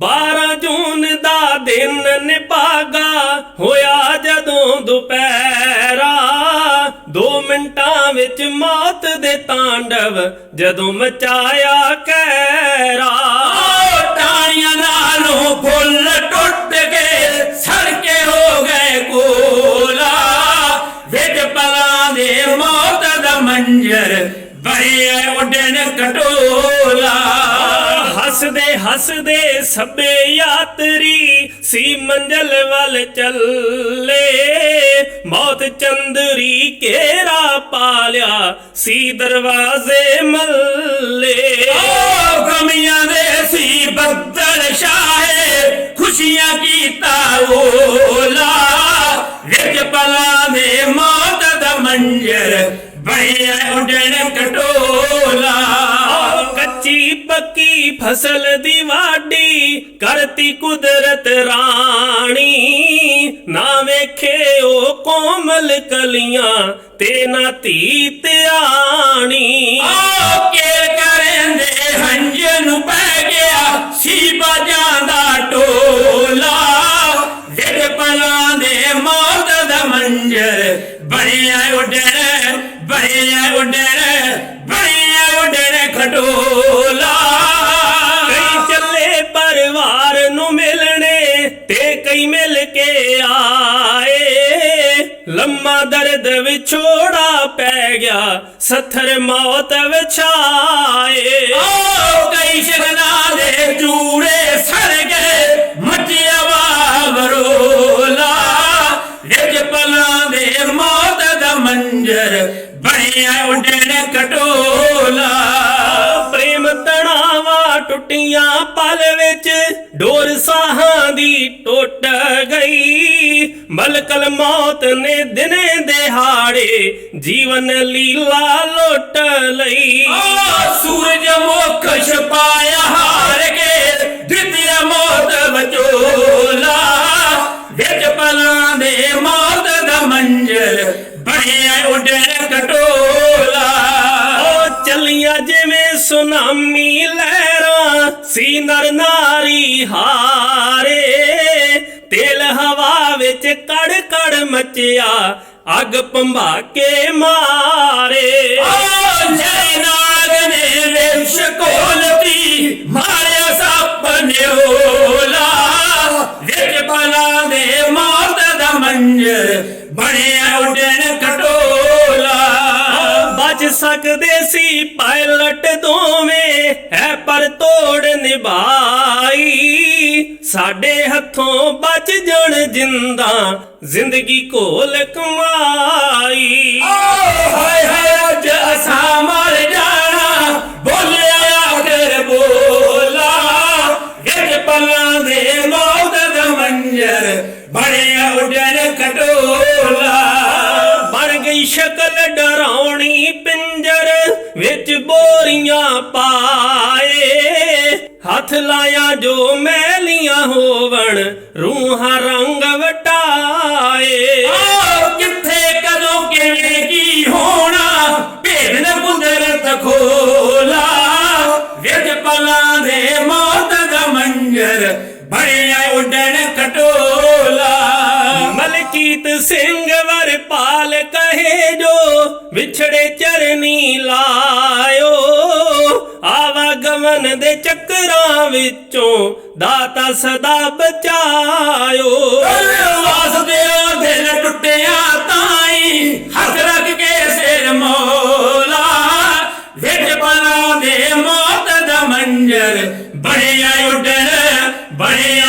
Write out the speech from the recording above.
12 ਜੂਨ ਦਾ ਦਿਨ ਨਿਭਾਗਾ, ਹੋਇਆ ਜਦੋਂ ਦੁਪਹਿਰਾ। 2 ਮਿੰਟਾਂ ਵਿੱਚ ਮੌਤ ਦੇ ਤਾਂਡਵ, ਜਦੋਂ ਮਚਾਇਆ ਕਹਿਰਾ ਟਾਣੀਆਂ ਨਾਲੋਂ ਫੁੱਲ ਟੁੱਟ ਗਏ ਸੜਕੇ ਹੋ ਗਏ ਕੋਲਾ। ਵਿੱਚ ਪਲਾਂ ਦੇ ਮੌਤ ਦਾ ਮੰਜ਼ਰ ਬੜੇ ਉੱਡਣ ਕਟੋਲਾ। ਹੱਸਦੇ ਹੱਸਦੇ ਸਭੇ ਯਾਤਰੀ ਸੀ ਮੰਜ਼ਲ ਵੱਲ ਚੱਲੇ। ਮੌਤ ਚੰਦਰੀ ਘੇਰਾ ਪਾਲਿਆ ਸੀ ਦਰਵਾਜ਼ੇ ਮੱਲੇ। ਓ ਗਮੀਆਂ ਦੇ ਸੀ ਬੱਦਲ ਛਾਏ, ਖੁਸ਼ੀਆਂ ਕੀਤਾ ਓਲਾ। ਵਿੱਚ ਪਲਾਂ ਦੇ ਮੌਤ ਦਾ ਮੰਜ਼ਰ ਬੜੇ ਉੱਡਣ ਕਟੋ ਪੱਕੀ ਫਸਲ ਦੀ ਵਾਢੀ ਕਰਤੀ ਕੁਦਰਤ ਰਾਣੀ। ਨਾ ਵੇਖੇ ਉਹ ਕੋਮਲ ਕਲੀਆਂ ਤੇ ਨਾ ਧੀ ਧਿਆਣੀ ਓ ਕੇ ਕਰੇਂਦੇ ਹੰਝ ਨੂੰ ਪੈ ਗਿਆ ਸੀ ਬਾਜਾਂ ਦਾ ਟੋਲਾ। ਵਿੱਚ ਪਲਾਂ ਦੇ ਮੌਤ ਦਾ ਮੰਜ਼ਰ ਬਣਿਆ ਉੱਡਣ ਬਣਿਆ ਉੱਡਣ ਬਣਿਆ ਉੱਡਣ ਖਟੋਲਾ। ਕਈ ਮਿਲ ਕੇ ਆਏ। ਲੰਮਾ ਦਰਦ ਵਿਛੋੜਾ ਪੈ ਗਿਆ, ਸੱਥਰ ਮੌਤ ਵਿਛਾਏ ਓ ਕਈ ਸ਼ਗਨਾਂ ਦੇ ਜੂੜੇ ਸੜ ਗਏ ਮੱਚਿਆ ਵਾਵਰੋਲਾ ਵਿੱਚ ਪਲਾਂ ਦੇ ਮੌਤ ਦਾ ਮੰਜ਼ਰ ਬਣਿਆ ਉੱਡਣ ਕਟੋਲਾ। ਪ੍ਰੇਮ ਤਣਾਵਾ ਟੁੱਟੀਆਂ ਪਲ ਵਿੱਚ, ਡੋਰ ਸਾਹ ਮਲਕਲ ਮੌਤ ਨੇ ਦਿਨੇ ਦਿਹਾੜੇ ਜੀਵਨ ਲੀਲਾ ਲੁੱਟ ਲਈ। ਸੂਰਜ ਮੁਖ ਛਪਾਇਆ ਹਾਰ ਕੇ ਦਿੱਤਿਆ ਮੌਤ ਬਚੋਲਾ ਵਿੱਚ ਪਲਾਂ ਦੇ ਮੌਤ ਦਾ ਮੰਜ਼ਰ ਬਣਿਆ ਉੱਡਣ ਕਟੋਲਾ। ਉਹ ਚੱਲੀਆਂ ਜਿਵੇਂ ਸੁਨਾਮੀ ਲਹਿਰਾਂ ਸੀ ਨਰ ਨਾਰੀ ਤੇਲ ਹਵਾ ਵਿੱਚ ਕੜ ਕੜ ਮਚਿਆ ਅੱਗ ਭੰਭਾ ਕੇ ਮਾਰੇ। ਓ ਜੈ ਨਾਗ ਨੇ ਵੇਸ਼ ਕੋਲਤੀ ਮਾਰਿਆ ਸੱਪ ਨਿਓਲਾ ਵਿੱਚ ਪਲਾਂ ਦੇ ਮੌਤ ਦਾ ਮੰਜ਼ਰ ਬਣਿਆ ਉੱਡਣ ਕਟੋਲਾ। ਬਚ ਸਕਦੇ ਸੀ ਪਾਇਲਟ ਦੋਵੇਂ ਹੈ ਪਰ ਤੋੜ ਨਿਭਾਈ। ਸਾਡੇ ਹੱਥੋਂ ਬਚ ਜਾਣ ਜਿੰਦਾ, ਜ਼ਿੰਦਗੀ ਕੋਲ ਕਮਾਈ। ਹਾਏ ਹਾਏ, ਅੱਜ ਅਸਾਂ ਮਰ ਜਾਣਾ, ਬੋਲਿਆ ਆਖਰ ਬੋਲਾ। ਵਿੱਚ ਪਲਾਂ ਦੇ ਮੌਤ ਦਾ ਮੰਜ਼ਰ, ਬਣਿਆ ਉੱਡਣ ਕਟੋਲਾ। ਬਣ ਗਈ ਸ਼ਕਲ ਡਰਾਉਣੀ ਪਿੰਜਰ, ਵਿੱਚ ਬੋਰੀਆਂ ਪਾ ਹੱਥ ਲਾਇਆ ਜੋ ਮੈਲੀਆਂ ਹੋਵਣ ਰੂਹਾਂ ਰੰਗ ਵਟਾਏ। ਆਹ ਕਿੱਥੇ ਕਦੋਂ ਕਿਵੇਂ ਕੀ ਹੋਣਾ? ਭੇਦ ਨ ਕੁਦਰਤ ਖੋਲਾ। ਵਿੱਚ ਪਲਾਂ ਦੇ ਮੌਤ ਦਾ ਮੰਜ਼ਰ ਬਣਿਆ ਉੱਡਣ ਕਟੋਲਾ। ਮਲਕੀਤ ਸਿੰਘ ਵਰਪਾਲ ਕਹੇ ਜੋ ਵਿਛੜੇ ਚਰਨੀ ਲਾਇਓ। ਆਵਾਗਮਨ ਦੇ ਚੱਕਰਾਂ ਵਿੱਚੋਂ ਦਾਤਾ ਸਦਾ ਬਚਾਇਓ। ਵਾਸਦਿਆਂ ਦਿਲ ਟੁੱਟਿਆ ਤਾਈ, ਹੱਥ ਰੱਖ ਕੇ ਸਿਰ ਮੋਲਾ। ਵਿੱਚ ਪਲਾਂ ਦੇ ਮੌਤ ਦਾ ਮੰਜ਼ਰ ਬਣਿਆ ਉੱਡਣ, ਬਣਿਆ